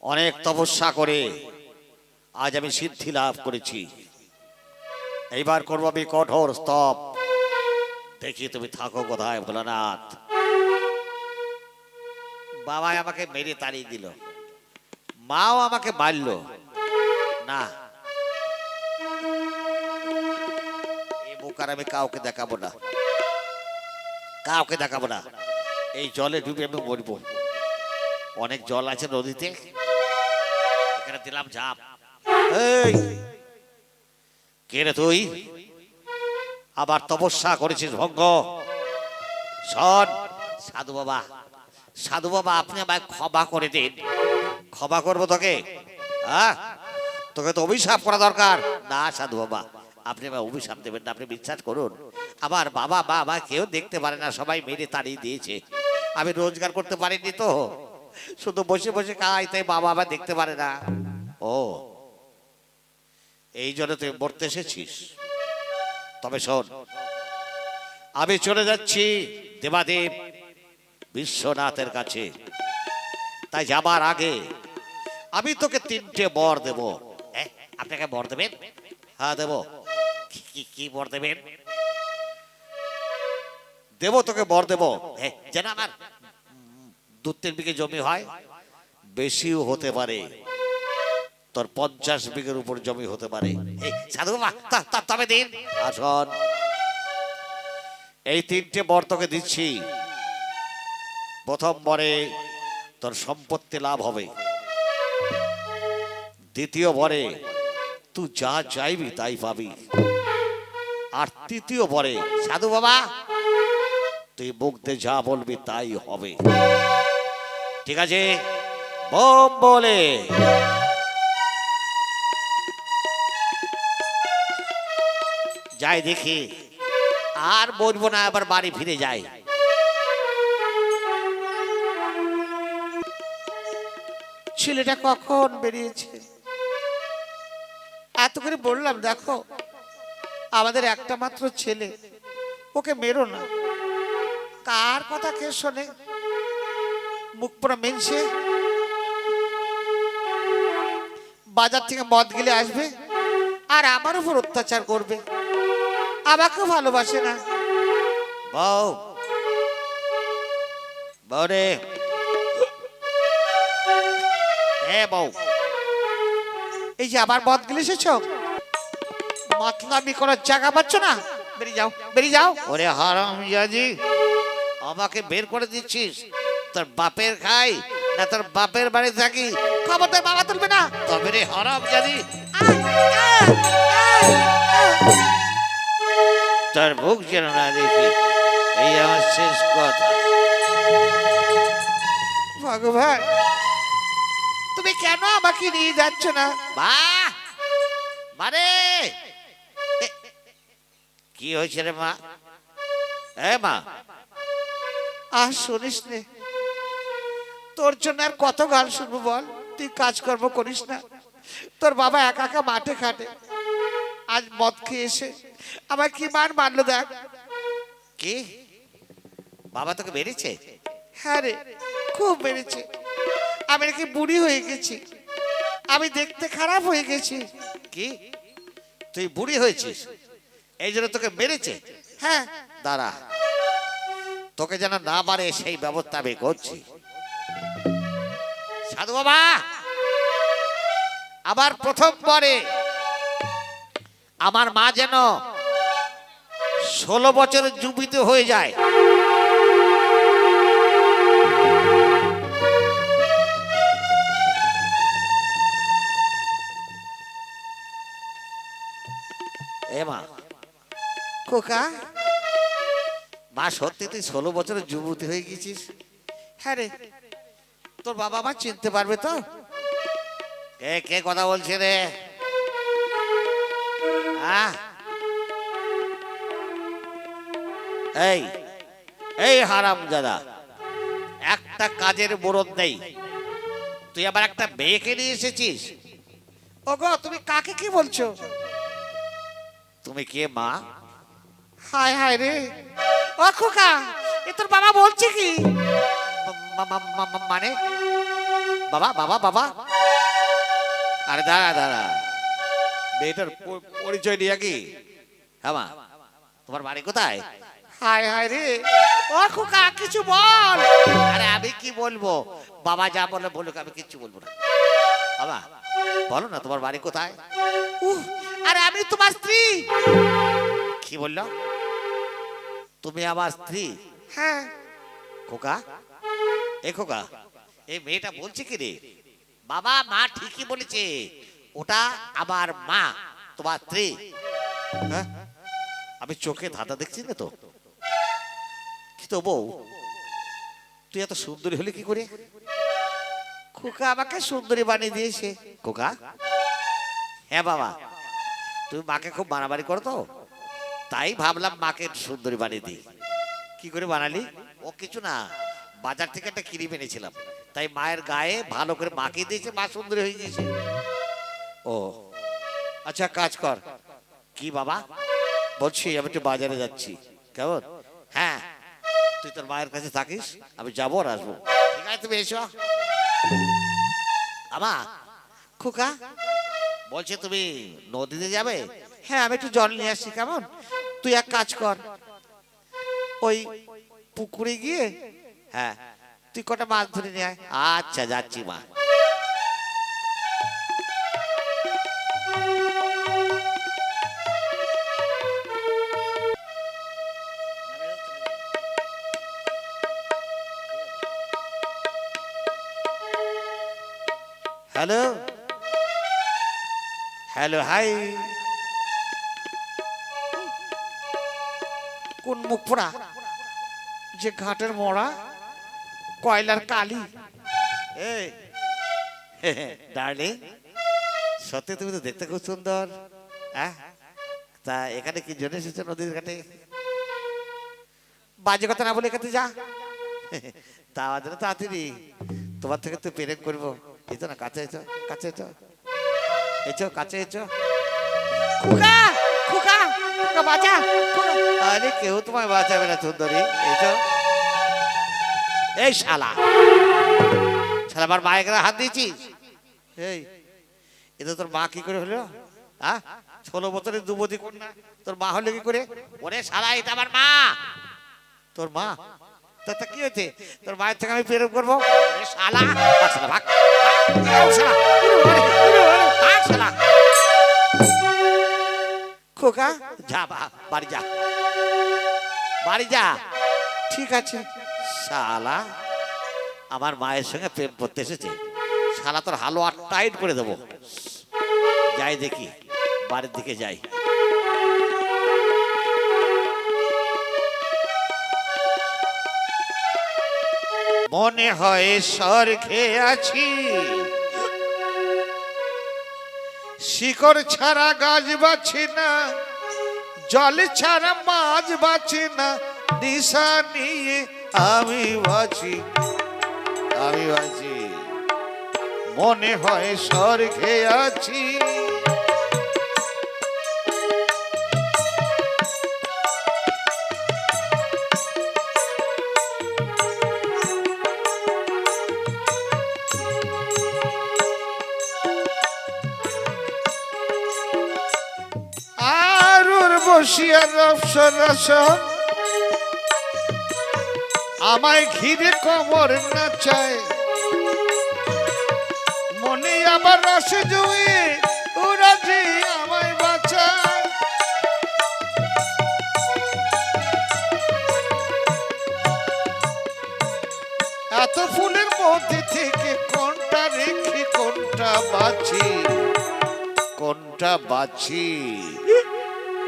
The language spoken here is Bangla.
অনেক তপস্যা করে। আজ আমি সিদ্ধি লাভ করেছি। এইবার করব আমি কঠোর স্তব। দেখি তুমি থাকো কোথায়, ভোলানাথ। বাবাই আমাকে মেরে তাড়িয়ে দিল। মাও আমাকে মারল। না। এই আর আমি কাউকে দেখাবো না। কাউকে দেখাবো না। এই জলে ডুবে আমি মরবো। অনেক জল আছে নদীতে। এখানে দিলাম ঝাপ এই কে রে তুই? আবার তপস্যা করেছিস ভঙ্গ। শোন সাধু বাবা সাধু বাবা আপনি আমায় ক্ষমা করে দিন। ক্ষমা করব তোকে? হ্যাঁ তোকে তো অভিশাপ করা দরকার। না সাধু বাবা আপনি আমায় অভিশাপ দেবেন না আপনি বিশ্বাস করুন। আমার বাবা মা মা কেউ দেখতে পারে না সবাই মেরে তাড়িয়ে দিয়েছে। আমি রোজগার করতে পারিনি তো। শুধু বসে বসে খাই তাই বাবা আবার দেখতে পারে না। ও, এই জন্য তুই মরতে এসেছিস। তবে শোন, আমি চলে যাচ্ছি দেবাদেব বিশ্বনাথের কাছে। তাই যাবার আগে আমি তোকে তিনটে বর দেব। আপনাকে বর দেবেন? হ্যাঁ দেব। কি- বর দেবেন? দেব তোকে বর দেব। যেন আমার দু তিন বিঘে জমি হয়, বেশিও হতে পারে। তোর পঞ্চাশ বিঘের উপর জমি হতে পারে। তবে দিন। আসন। এই তিনটে বর তোকে দিচ্ছি। প্রথম বরে তোর সম্পত্তি লাভ হবে। দ্বিতীয় বরে তুই যা চাইবি তাই পাবি। আর তৃতীয় বরে, সাধু বাবা, তুই মুখতে যা বলবি তাই হবে। ঠিক আছে? বোম বলে। যাই দেখি। আর বলব না, আবার বাড়ি ফিরে যাই। ছেলেটা কখন বেরিয়েছে? এত করে বললাম, দেখো, আমাদের একটা মাত্র ছেলে, ওকে মেরো না। কার কথা কে শোনে? মুখ পুরো মেনছে। বাজার থেকে মদ গেলে আসবে আর আমার উপর অত্যাচার করবে। আমাকেও ভালোবাসে না। বউ। বউ রে। হ্যাঁ বউ। এই যে আবার মদ গেলে এসেছ? মাতলামি করার জায়গা পাচ্ছ না? বেরিয়ে যাও বেরিয়ে যাও। ওরে হারাম ইয়াজি আমাকে বের করে দিচ্ছিস? তোর বাপের খাই না তোর বাপের বাড়ি থাকি? খবরদার বাবা তুলবে না। তবে রে হারাম জানি। তোর মুখ যেন না দেখি এই আমার শেষ কথা। ভগবান তুমি কেন আমাকে নিয়ে যাচ্ছ না? মা মানে? কি হয়েছে রে মা? হ্যাঁ মা আর শুনিস নে তোর জন্য আর কত গান শুনব বল? তুই কাজকর্ম করিস না। তোর বাবা একা একা মাঠে খাটে আজ মদ খেয়ে এসে আমার কি মান মানলো দেখ? কি? বাবা তোকে বেরিয়েছে হ্যাঁ রে খুব বেড়েছে আমি নাকি বুড়ি হয়ে গেছি। আমি দেখতে খারাপ হয়ে গেছি। কি? তুই বুড়ি হয়েছিস? এই জন্য তোকে মেরেছে? হ্যাঁ। দাঁড়া। তোকে যেন না মারে সেই ব্যবস্থা আমি করছি। সাধু বাবা। আবার প্রথম পরে আমার মা যেন ষোলো বছরের যুবিত হয়ে যায়। এ মা। খোকা। মা সত্যি তুই ষোলো বছরের যুবতী হয়ে গেছিস? হ্যাঁ রে। তোর বাবা মা চিনতে পারবে তো? কে কে কথা বলছে রে? এই এই হারাম দাদা একটা কাজের বোরদ নেই। তুই আবার একটা মেয়েকে নিয়ে এসেছিস? ওগো তুমি কাকে কি বলছো? তুমি কে মা? হায় হায় রে। ও খোকা এ তোর বাবা বলছে কি? মানে? বাবা বাবা বাবা। আরে দাঁড়া দাঁড়া। মেয়েটার পরিচয় নিয়ে কি? হ্যাঁ তোমার বাড়ি কোথায়? হায় হায় রে। ও খোকা, কিছু বল। আরে আমি কি বলব? বাবা যা বলে বলুক, আমি কিচ্ছু বলব না। বাবা, বলো না তোমার বাড়ি কোথায়? আরে আমি তোমার স্ত্রী। কি বলল? তুমি আমার স্ত্রী? হ্যাঁ। খোকা খোকা এই মেয়েটা বলছে কি রে? বাবা, মা ঠিকই বলেছে, ওটা আমার মা, তোমার স্ত্রী। হ্যাঁ? আমি চোখে ধাঁধা দেখছি না তো? কি তো বউ? তুই এত সুন্দরী হলে কি করে? খোকা আমাকে সুন্দরী বানিয়ে দিয়েছে। খোকা? হ্যাঁ বাবা, তুমি মাকে খুব মারামারি করো তো? তাই ভাবলাম মাকে সুন্দরী বানিয়ে দিই। কি করে বানালি? ও কিছু না। বাজার থেকে একটা ক্রিম এনেছিলাম। তাই মায়ের গায়ে ভালো করে মাখিয়ে দিয়েছে, মা সুন্দরী হয়ে গিয়েছে। ও আচ্ছা কাজ কর। কি বাবা? বলছি, আমি একটু বাজারে যাচ্ছি। কেমন? হ্যাঁ তুই তোর মায়ের কাছে থাকিস, আমি যাব আর আসব। ঠিক আছে, তুমি এসো। আমা, খোকা, বলছে তুমি নদীতে যাবে? হ্যাঁ আমি একটু জল নিয়ে আসছি, কেমন? তুই এক কাজ কর। ওই পুকুরে গিয়ে হ্যাঁ। তুই কটা মাছ ধরে নিয়ে আচ্ছা যাচ্ছি মা। হ্যালো? Hello, hi. কোন মুখ পোড়া? যে ঘাটের মোড়া? কয়লার কালি। ডার্লিং সত্যি তুমি তো দেখতে খুব সুন্দর হ্যাঁ তা এখানে কি জন্য এসেছ নদীর ঘাটে? বাজে কথা না বলে এখানে যা। তা আমাদের তাড়াতাড়ি। তোমার থেকে তো প্রেম করব। এই তো না কাছে এসো কাছে এসো। এসো কাছে এসো। খোকা খোকা খোকা। আরে কেউ তোমায় বাঁচাবে না সুন্দরী। এসো। এই শালা। শালা আমার মায়ের হাত দিয়েছিস? এই এটা তোর মা কি করে হলো? হ্যাঁ ষোলো বছরের যুবতী কন্যা। তোর মা হলো কি করে? ওরে শালা এটা আমার মা। তোর মা? তা তা কি হয়েছে? তোর মায়ের থেকে আমি প্রেরণ করব? শালা শালা, ভাগ, শালা, শালা। খোকা যা বাড়ি যা। বাড়ি যা। ঠিক আছে। শালা, আমার মায়ের সঙ্গে প্রেম করতে এসেছে। শালা, তোর হালো আর টাইট করে দেবো। যাই দেখি, বাড়ির দিকে যাই। মনে হয় স্বর্গে আছি। শিকড় ছাড়া গাছ বাছে না, জল ছাড়া মাছ বাছে না নিশা নিয়ে আমি বাঁচি আমি বাঁচি। মনে হয় স্বর্গে আছি। বসিয়া রসরস আমায় ঘিরে কবর নাচায়। মনে আবার রস জুয়ে যে আমায় বাঁচায়। এত ফুলের মধ্যে থেকে কোনটা রেখে কোনটা বাঁচি? কোনটা বাঁচি?